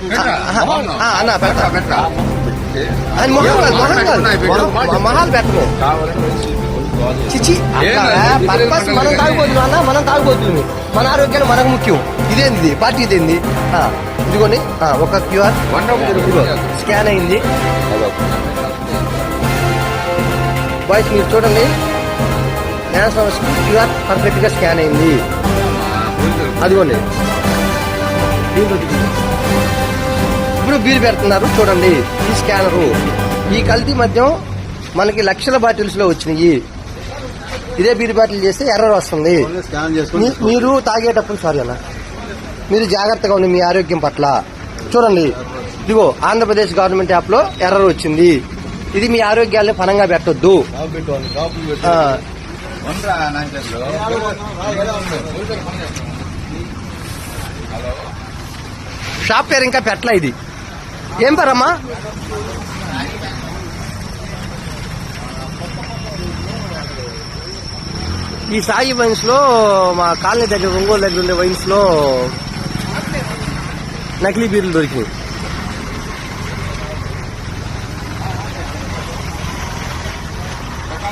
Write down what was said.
అన్న పెడతా అది మొహం కాదు మొహం కాదు మొహం- మొహాలు చిచి పర్పస్ మనం తాగుబోతున్నాం అన్న మనం తాగుబోతుంది మన ఆరోగ్యాన్ని మనకు ముఖ్యం. ఇదేంది? పార్టీ ఇదేంది? ఆ, ఒక క్యూఆర్. స్కాన్ అయింది. బాయ్స్ మీరు చూడండి. నేషనల్ క్యూఆర్ పర్ఫెక్ట్గా స్కాన్ అయింది. అదిగోండి. దీంట్లో బిల్ పెడుతున్నారు. చూడండి ఈ స్కానరు. ఈ కల్తీ మద్యం మనకి లక్షల బాటిల్స్లో వచ్చినాయి. ఇదే బీర్ బాటిల్ చేస్తే ఎర్రర్ వస్తుంది. మీరు తాగేటప్పుడు సారీ అన్న మీరు జాగ్రత్తగా ఉండి మీ ఆరోగ్యం పట్ల. చూడండి ఇదిగో ఆంధ్రప్రదేశ్ గవర్నమెంట్ యాప్లో ఎర్రర్ వచ్చింది. ఇది మీ ఆరోగ్యాన్ని పనంగా పెట్టొద్దు. షాప్ పేరు ఇంకా పెట్టలే ఇది. ఏం పేరమ్మా? ఈ సాయి వైన్స్లో మా కాలనీ దగ్గర ఒంగోలు దగ్గర ఉండే వైన్స్లో నకిలీ బీర్లు దొరికినాయి.